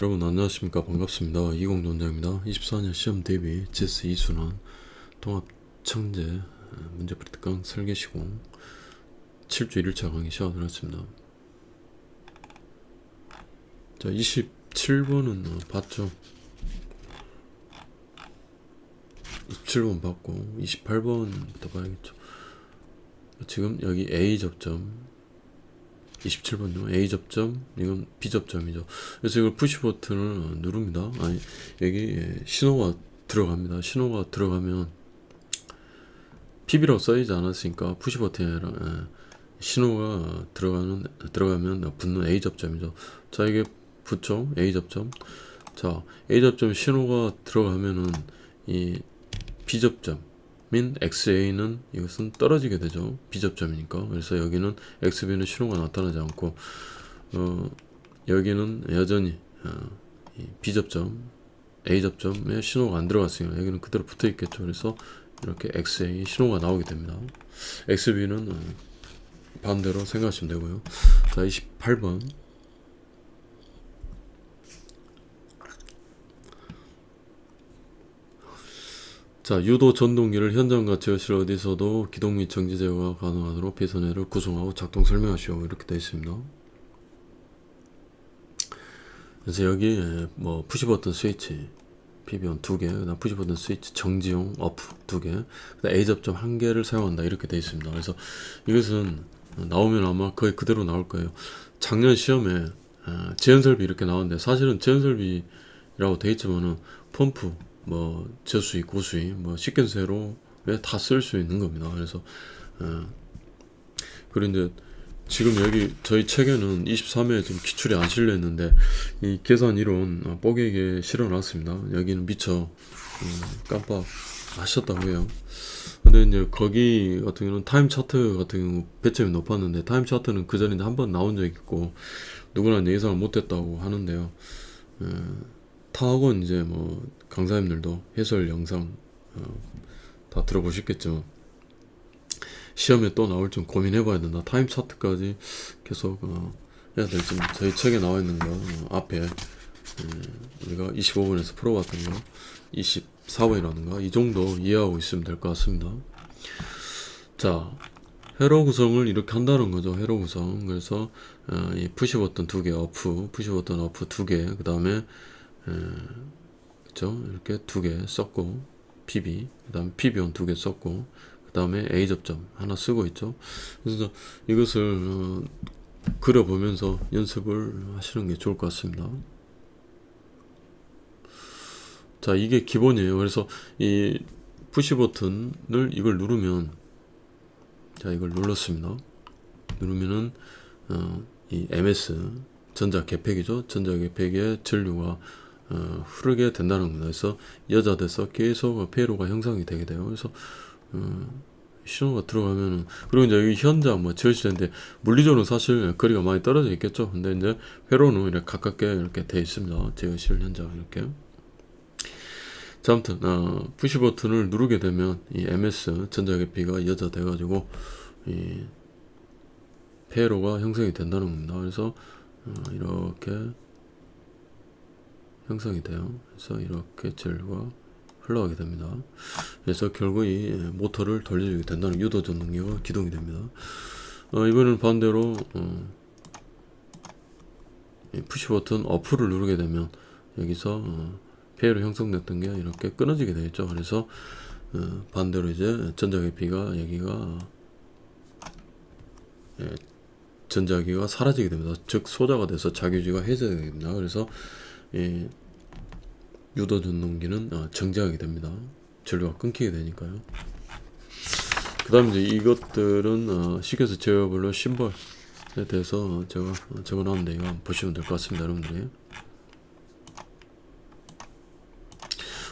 여러분 안녕하십니까? 반갑습니다. 이공전장입니다. 24년 시험 대비 제스 2순환 통합 청제 문제풀이 특강 설계시공 7주 1일차 강의 시작하도록 하겠습니다. 자 27번은 봤죠? 27번 봤고 28번부터 봐야겠죠? 지금 여기 A 접점 27번요. A 접점, 이건 B 접점이죠. 그래서 이걸 푸시 버튼을 누릅니다. 아니, 여기 신호가 들어갑니다. 신호가 들어가면 PB라고 써있지 않았으니까 푸시 버튼이 아니라 예, 신호가 들어가는 들어가면 붙는 A 접점이죠. 자 이게 붙죠. A 접점. 자 A 접점 신호가 들어가면은 이 B 접점 민 XA는 이것은 떨어지게 되죠. 비접점이니까. 그래서 여기는 XB는 신호가 나타나지 않고 어, 여기는 여전히 어, 비접점 A 접점에 신호가 안 들어갔으니까 여기는 그대로 붙어 있겠죠. 그래서 이렇게 XA 신호가 나오게 됩니다. XB는 어, 반대로 생각하시면 되고요. 자, 28번 자, 유도 전동기를 현장과 지하실 어디서도 기동 및 정지 제어가 가능하도록 배선회를 구성하고 작동 설명하시오. 이렇게 되어 있습니다. 그래서 여기 뭐 푸시 버튼 스위치 PB1 두 개, 그다음 푸시 버튼 스위치 정지용 어프 두 개, 그다음 A 접점 한 개를 사용한다 이렇게 되어 있습니다. 그래서 이것은 나오면 아마 거의 그대로 나올 거예요. 작년 시험에 제한 설비 이렇게 나왔는데 사실은 제한 설비라고 되어 있지만은 펌프 뭐 저수위, 고수위, 뭐 식견세로 다 쓸 수 있는 겁니다. 그래서 어, 그런데 지금 여기 저희 책에는 23회에 지금 기출이 안 실려 있는데 이 계산 이론 어, 뽀개게 실어놨습니다. 여기는 미처 음, 깜빡 하셨다고 해요. 근데 이제 거기 같은 경우는 타임 차트 같은 경우 배점이 높았는데 타임 차트는 그 전에 한 번 나온 적 있고 누구나 예상을 못했다고 하는데요. 어, 타학원 이제 뭐 강사님들도 해설 영상 어, 다 들어보셨겠죠. 시험에 또 나올 좀 고민해봐야 된다. 타임 차트까지 계속 어, 해야 될지 저희 책에 나와 있는 거 어, 앞에 예, 우리가 25번에서 풀어봤던 거 24번이라든가 이 정도 이해하고 있으면 될 것 같습니다. 자, 회로 구성을 이렇게 한다는 거죠. 회로 구성. 그래서 어, 이 푸시 버튼 두 개, 어프, 푸시 버튼 어프 두 개, 그 다음에 그죠? 이렇게 두 개 썼고 PB 그 다음에 PB1 두개 썼고 그 다음에 A 접점 하나 쓰고 있죠. 그래서 이것을 어, 그려보면서 연습을 하시는 게 좋을 것 같습니다. 자 이게 기본이에요. 그래서 이 푸시 버튼을 이걸 누르면 자 이걸 눌렀습니다. 누르면은 어, 이 MS 전자 개폐기죠. 전자 개폐기의 전류가 어, 흐르게 된다는 겁니다. 그래서 여자돼서 계속 폐로가 형성이 되게 돼요. 그래서 어, 신호가 들어가면은 그리고 이제 여기 현장 뭐 지어지는데 물리적으로 사실 거리가 많이 떨어져 있겠죠. 근데 이제 회로는 이렇게 가깝게 이렇게 돼 있습니다. 제어실 현장 이렇게. 자, 아무튼 어, 푸시 버튼을 누르게 되면 이 MS 전자계피가 여자 돼 가지고 이 폐로가 형성이 된다는 겁니다. 그래서 어, 이렇게 형성이 돼요. 그래서 이렇게 젤과 흘러가게 됩니다. 그래서 결국 이 모터를 돌려주게 된다는 유도 전동기가 기동이 됩니다. 어, 이번엔 반대로 어, 푸시 버튼 어프를 누르게 되면 여기서 어, 폐로 형성됐던 게 이렇게 끊어지게 되겠죠. 그래서 어, 반대로 이제 전자계피가 여기가 예, 전자기가 사라지게 됩니다. 즉 소자가 돼서 자유지가 해제되게 됩니다. 그래서 예, 유도 전동기는 어, 정지하게 됩니다. 전류가 끊기게 되니까요. 그 다음 이제 이것들은 어, 시계에서 제어별로 심벌에 대해서 제가 적어놨는데 이거 한번 보시면 될 것 같습니다. 여러분들이.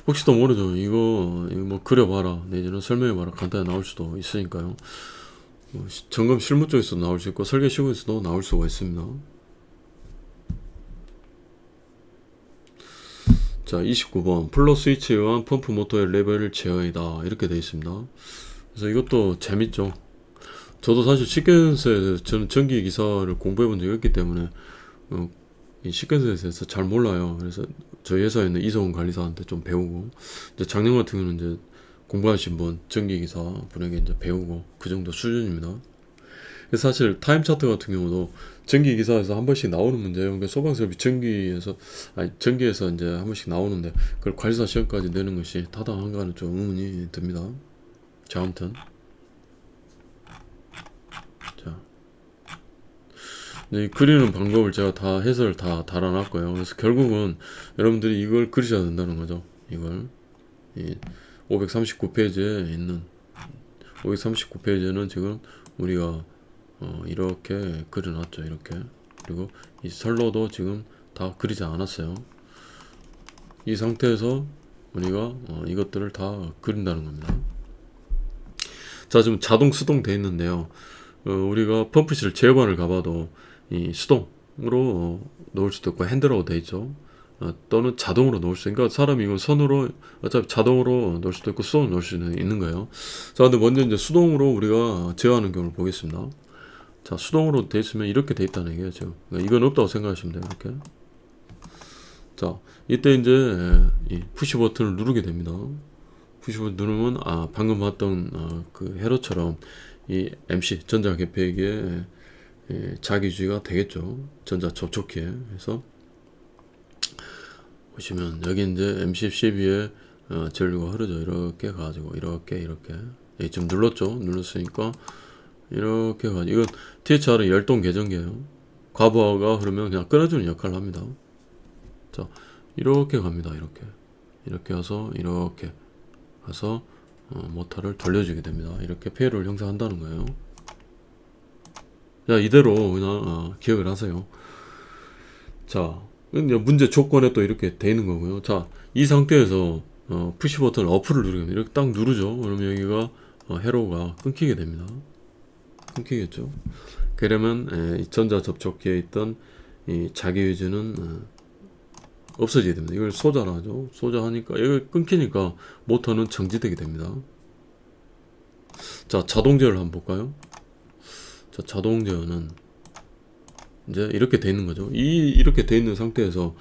혹시 또 모르죠. 이거, 이거 뭐 그려봐라. 내지는 설명해봐라. 간단히 나올 수도 있으니까요. 뭐 점검 실무 쪽에서도 나올 수 있고 설계 시공에서도 나올 수가 있습니다. 자 29번 플러 스위치에 의한 펌프 모터의 레벨 제어이다 이렇게 되어 있습니다 그래서 이것도 재밌죠 저도 사실 시켄스에 저는 전기 기사를 공부해 본 적이 없기 때문에 어, 이 시퀀스에 대해서 잘 몰라요. 그래서 저희 회사에 있는 이성훈 관리사한테 좀 배우고 이제 작년 같은 경우는 이제 공부하신 분 전기 기사 분에게 이제 배우고 그 정도 수준입니다. 사실 타임 차트 같은 경우도 전기 기사에서 한 번씩 나오는 문제예요. 그러니까 소방설비 전기에서 아니 전기에서 이제 한 번씩 나오는데 그걸 관리사 시험까지 내는 것이 타당한가는 좀 의문이 듭니다. 자, 아무튼 자, 네, 이 그리는 방법을 제가 다 해설 다 달아놨고요. 그래서 결국은 여러분들이 이걸 그리셔야 된다는 거죠. 이걸 이 539페이지에 있는 539페이지는 지금 우리가 어, 이렇게 그려놨죠. 이렇게 그리고 이 선로도 지금 다 그리지 않았어요. 이 상태에서 우리가 어, 이것들을 다 그린다는 겁니다. 자 지금 자동 수동 돼 있는데요. 어, 우리가 펌프실 제어반을 가봐도 이 수동으로 어, 놓을 수도 있고 핸들하고 돼 있죠. 어, 또는 자동으로 놓을 수 그러니까 사람이 이건 선으로 어차피 자동으로 놓을 수도 있고 수동으로 놓을 수 있는 거예요. 자 근데 먼저 이제 수동으로 우리가 제어하는 경우를 보겠습니다. 자 수동으로 돼 있으면 이렇게 돼 있다는 얘기예요 지금. 그러니까 이건 없다고 생각하시면 돼요 이렇게. 자 이때 이제 이 푸시 버튼을 누르게 됩니다. 푸시 버튼 누르면 아 방금 봤던 어, 그 회로처럼 이 MC 전자 개폐기에 예, 자기주의가 되겠죠. 전자 접촉기에. 그래서 보시면 여기 이제 MC 12에 어, 전류가 흐르죠. 이렇게 가지고 이렇게 이렇게. 예, 지금 눌렀죠? 눌렀으니까 이렇게 가지고 이건 THR은 열동 계정기예요. 과부하가 흐르면 그냥 끊어주는 역할을 합니다. 자, 이렇게 갑니다. 이렇게 이렇게 해서 이렇게 가서 어, 모터를 돌려주게 됩니다. 이렇게 폐로를 형성한다는 거예요. 자, 이대로 그냥 어, 기억을 하세요. 자, 이제 문제 조건에 또 이렇게 돼 있는 거고요. 자, 이 상태에서 어, 푸시 버튼 어플을 누르면 이렇게 딱 누르죠. 그러면 여기가 어, 회로가 끊기게 됩니다. 끊기겠죠. 그러면 에, 이 전자 접촉기에 있던 이 자기 유지는 어, 없어지게 됩니다. 이걸 소자라죠. 소자하니까 이걸 끊기니까 모터는 정지되게 됩니다. 자 자동 제어를 한번 볼까요? 자 자동 제어는 이제 이렇게 돼 있는 거죠. 이 이렇게 돼 있는 상태에서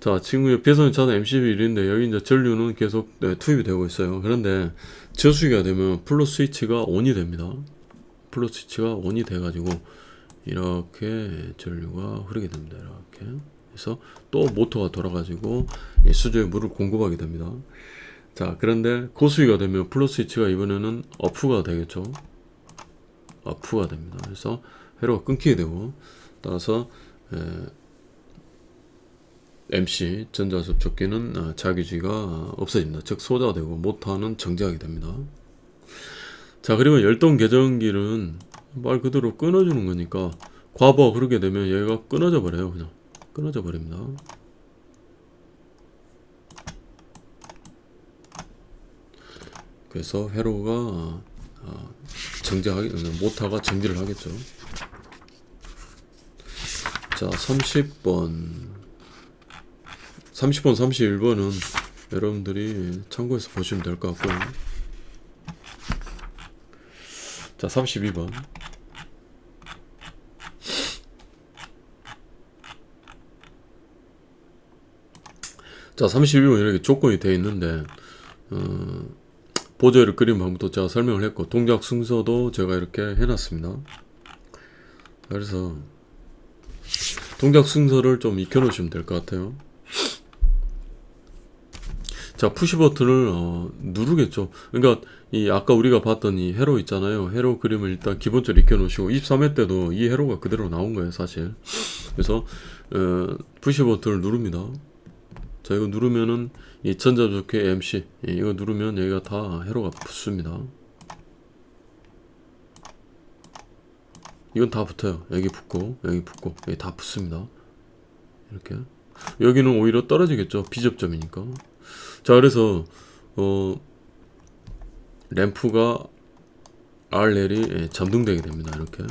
자 지금 옆에서는 차단 MC1인데 여기 이제 전류는 계속 네, 투입이 되고 있어요. 그런데 저수기가 되면 플러 스위치가 온이 됩니다. 플러 스위치가 온이 돼가지고 이렇게 전류가 흐르게 됩니다. 이렇게 그래서 또 모터가 돌아가지고 이 수조에 물을 공급하게 됩니다. 자 그런데 고수위가 되면 플러 스위치가 이번에는 어프가 되겠죠. 어프가 됩니다. 그래서 회로가 끊기게 되고 따라서 에, MC 전자접촉기는 어, 자기주의가 없어집니다. 즉 소자가 되고 모터는 정지하게 됩니다. 자 그리고 열동 계정기는 말 그대로 끊어주는 거니까 과부하 흐르게 되면 얘가 끊어져 버려요 그냥. 끊어져 버립니다. 그래서 회로가 어, 정지하게 모터가 정지를 하겠죠. 자 30번. 30번 31번은 여러분들이 참고해서 보시면 될 것 같고요 자 32번. 자 32번 이렇게 조건이 되어 있는데 어, 보조를 그린 방법도 제가 설명을 했고 동작 순서도 제가 이렇게 해놨습니다. 그래서 동작 순서를 좀 익혀 놓으시면 될 것 같아요 자 푸시 버튼을 어, 누르겠죠. 그러니까 이 아까 우리가 봤던 이 회로 있잖아요. 회로 그림을 일단 기본적으로 익혀 놓으시고 23회 때도 이 회로가 그대로 나온 거예요 사실. 그래서 어, 푸시 버튼을 누릅니다. 자 이거 누르면은 이 전자조끼 MC 예, 이거 누르면 여기가 다 회로가 붙습니다. 이건 다 붙어요. 여기 붙고 여기 붙고 여기 다 붙습니다. 이렇게. 여기는 오히려 떨어지겠죠. 비접점이니까 자 그래서 어 램프가 RL이 예, 잠등되게 됩니다. 이렇게.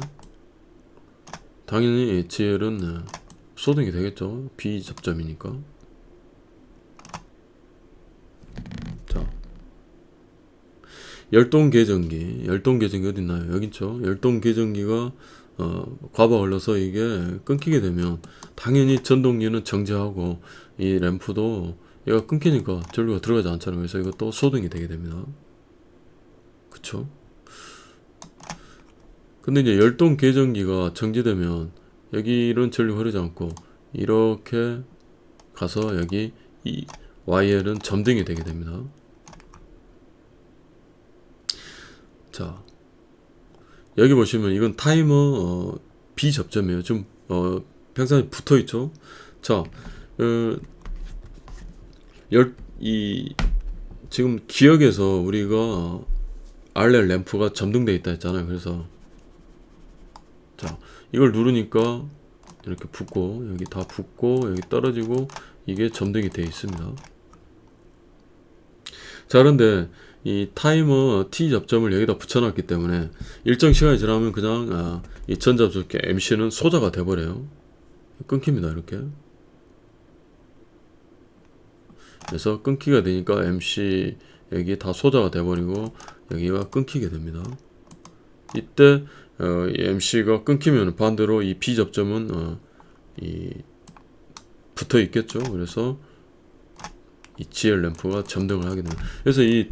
당연히 HL은 예, 소등이 되겠죠. 비접점이니까. 자. 열동 계정기. 열동 계정기 어디 있나요? 여기 있죠? 열동 계정기가 어, 과부하 흘러서 이게 끊기게 되면 당연히 전동기는 정지하고 이 램프도 얘가 끊기니까 전류가 들어가지 않잖아요. 그래서 이것도 소등이 되게 됩니다. 그쵸? 근데 이제 열동 계정기가 정지되면 여기는 전류 흐르지 않고 이렇게 가서 여기 이 YL은 점등이 되게 됩니다. 자, 여기 보시면 이건 타이머 어, 비접점이에요. 좀 어, 평상시 붙어 있죠. 자, 어, 열, 이 지금 기억에서 우리가 RL 램프가 점등돼 있다 했잖아요. 그래서 자, 이걸 누르니까 이렇게 붙고 여기 다 붙고 여기 떨어지고 이게 점등이 되어 있습니다. 자, 그런데 이 타이머 T 접점을 여기다 붙여놨기 때문에 일정 시간이 지나면 그냥 아, 이 전자접촉기 MC는 소자가 돼버려요. 끊깁니다. 이렇게. 그래서 끊기가 되니까 MC 여기 다 소자가 돼버리고 여기가 끊기게 됩니다. 이때 어, 이 MC가 끊기면 반대로 이 B 접점은 어, 이 붙어 있겠죠. 그래서 이 GL 램프가 점등을 하게 됩니다. 그래서 이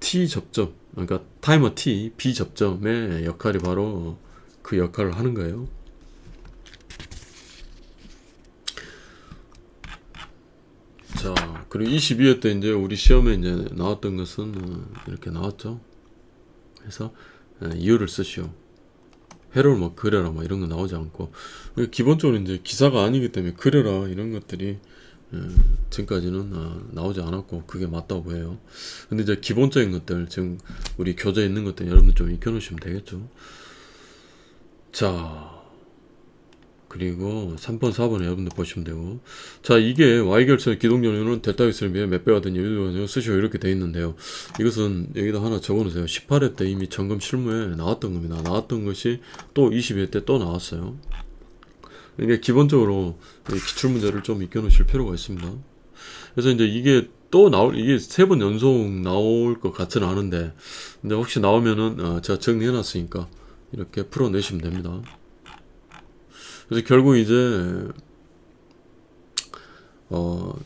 T 접점, 그러니까 타이머 T B 접점의 역할이 바로 그 역할을 하는 거예요. 자, 그리고 22회 때 이제 우리 시험에 이제 나왔던 것은 어, 이렇게 나왔죠. 그래서 어, 이유를 쓰시오. 회로를 뭐 그려라 뭐 이런 거 나오지 않고 그리고 기본적으로 이제 기사가 아니기 때문에 그려라 이런 것들이 어, 지금까지는 어, 나오지 않았고 그게 맞다고 보여요. 근데 이제 기본적인 것들 지금 우리 교재에 있는 것들 여러분들 좀 익혀놓으시면 되겠죠. 자 그리고 3번, 4번에 여러분들 보시면 되고. 자 이게 Y결선의 기동연료는 델타 X를 비해 몇 배가 된 연료 쓰시오. 이렇게 돼 있는데요. 이것은 여기다 하나 적어놓으세요. 18회 때 이미 점검 실무에 나왔던 겁니다. 나왔던 것이 또 22회 때 또 나왔어요. 이게 기본적으로 이 기출문제를 좀 익혀놓으실 필요가 있습니다. 그래서 이제 이게 또 나올 이게 세 번 연속 나올 것 같지는 않은데 근데 혹시 나오면은 어, 제가 정리해놨으니까 이렇게 풀어내시면 됩니다 그래서 결국 이제 어,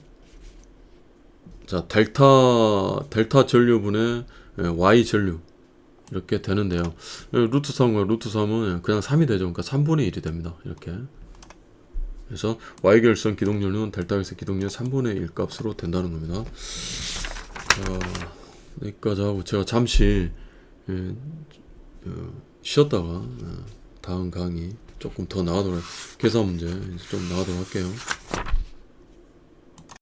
자 델타 델타 전류분의 예, y 전류 이렇게 되는데요. 예, 루트 3과 루트 3은 그냥 3이 되죠. 그러니까 3분의 1이 됩니다. 이렇게. 그래서 y 결선 기동연료는 델타 결선 기동연 3분의 1 값으로 된다는 겁니다. 자, 여기까지 하고 제가 잠시 예, 어, 쉬었다가 예, 다음 강의 조금 더 나가도록 계산 문제 좀 나가도록 할게요.